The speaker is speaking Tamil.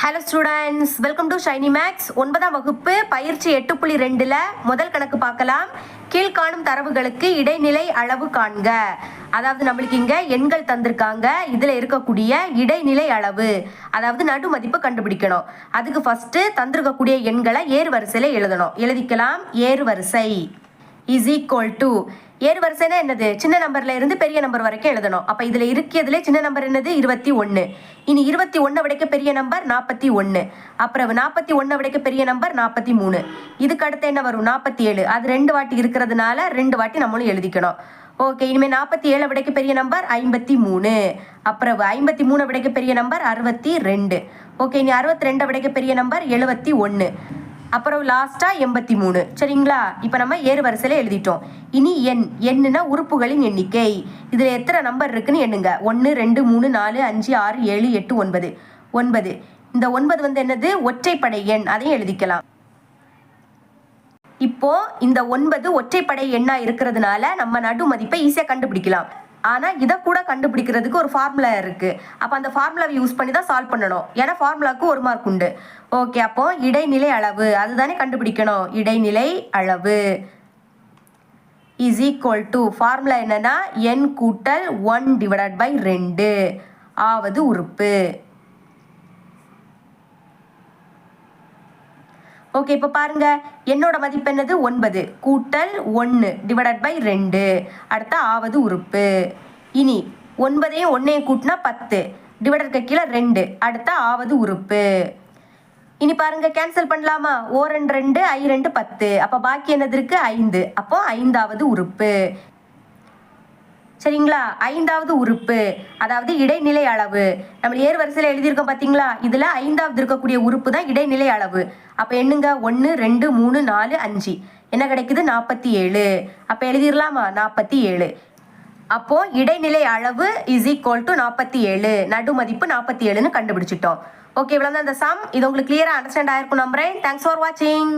Hello students welcome to Shiny Max ஒன்பதாம் வகுப்பு பயிற்சி எட்டு புள்ளி ரெண்டில் முதல் கணக்கு பார்க்கலாம். கீழ்காணும் தரவுகளுக்கு இடைநிலை அளவு காண்க. அதாவது நம்மளுக்கு இங்கே எண்கள் தந்திருக்காங்க. இதில் இருக்கக்கூடிய இடைநிலை அளவு அதாவது நடு மதிப்பு கண்டுபிடிக்கணும். அதுக்கு ஃபஸ்ட்டு தந்திருக்கக்கூடிய எண்களை ஏறு வரிசையில் எழுதணும். எழுதிக்கலாம். ஏறு வரிசை இஸ் ஈக்குவல் டு ஏறு வரிசைனா என்னது? சின்ன நம்பர்ல இருந்து பெரிய நம்பர் வரைக்கும் எழுதணும். அப்ப இதுல இருக்கிறதுல சின்ன நம்பர் என்னது? இருபத்தி ஒன்னு. இனி இருபத்தி ஒன்னை விடைக்க பெரிய நம்பர் நாற்பத்தி ஒன்னு. அப்புறம் நாற்பத்தி ஒன்னை விடைக்க பெரிய நம்பர் நாற்பத்தி மூணு. இதுக்கு அடுத்து என்ன வரும்? நாற்பத்தி ஏழு. அது ரெண்டு வாட்டி இருக்கிறதுனால ரெண்டு வாட்டி நம்மளும் எழுதிக்கணும். ஓகே இனிமேல் நாற்பத்தி ஏழை விடைக்க பெரிய நம்பர் ஐம்பத்தி மூணு. அப்புறம் ஐம்பத்தி மூணை விடைக்க பெரிய நம்பர் அறுபத்தி ரெண்டு. ஓகே இனி அறுபத்தி ரெண்டை விடைக்க பெரிய நம்பர் எழுபத்தி ஒன்று அப்புறம் லாஸ்டா எண்பத்தி மூணு. சரிங்களா? இப்போ நம்ம ஏறு வரிசையில் எழுதிட்டோம். இனி எண். எண்ணுனா உறுப்புகளின் எண்ணிக்கை. இதில் எத்தனை நம்பர் இருக்குன்னு எண்ணுங்க. ஒன்று ரெண்டு மூணு நாலு அஞ்சு ஆறு ஏழு எட்டு ஒன்பது. ஒன்பது. இந்த ஒன்பது வந்து என்னது? ஒற்றைப்படை எண். அதையும் எழுதிக்கலாம். இப்போ இந்த ஒன்பது ஒற்றைப்படை எண்ணா இருக்கிறதுனால நம்ம நடு மதிப்பை ஈஸியாக கண்டுபிடிக்கலாம். ஆனால் இதை கூட கண்டுபிடிக்கிறதுக்கு ஒரு ஃபார்முலா இருக்கு. அப்போ அந்த ஃபார்முலாவை யூஸ் பண்ணி தான் சால்வ் பண்ணணும். ஏன்னா ஃபார்முலாவுக்கு ஒரு மார்க் உண்டு. ஓகே அப்போ இடைநிலை அளவு. அதுதானே கண்டுபிடிக்கணும். இடைநிலை அளவு இஸ் ஈக்குவல் டு ஃபார்முலா என்னன்னா என் கூட்டல் ஒன் டிவைடட் பை ரெண்டு. ஆவது உறுப்பு. ஓகே இப்போ பாருங்க. என்னோட மதிப்பு என்னது? ஒன்பது. கூட்டல் ஒன்று டிவைடட் பை ரெண்டு. அடுத்த ஆவது உறுப்பு. இனி ஒன்பதையும் ஒன்றையும் கூட்டினா பத்து. டிவைடருக்கு கீழே ரெண்டு. அடுத்த ஆவது உறுப்பு. இனி பாருங்க கேன்சல் பண்ணலாமா? ஓ ரெண்டு ரெண்டு ஐ ரெண்டு பத்து. அப்போ பாக்கி என்னது இருக்கு? ஐந்து. அப்போ ஐந்தாவது உறுப்பு. சரிங்களா? ஐந்தாவது உறுப்பு அதாவது இடைநிலை அளவு. நம்ம ஏறு வரிசையில் எழுதியிருக்கோம் பார்த்தீங்களா இதில் ஐந்தாவது இருக்கக்கூடிய உறுப்பு தான் இடைநிலை அளவு. அப்போ என்னங்க? ஒன்று ரெண்டு மூணு நாலு அஞ்சு. என்ன கிடைக்குது? நாற்பத்தி ஏழு அப்போ எழுதிடலாமா நாற்பத்தி ஏழு அப்போ இடைநிலை அளவு இஸ் ஈக்குவல் டு நாற்பத்தி ஏழு நடு மதிப்பு நாற்பத்தி ஏழுன்னு கண்டுபிடிச்சிட்டோம். ஓகே இவ்வளோ தான் இந்த சம் இது உங்களுக்கு கிளியராக அண்டர்ஸ்டாண்ட் ஆயிருக்கும் நம்புறேன். தேங்க்ஸ் ஃபார் வாட்சிங்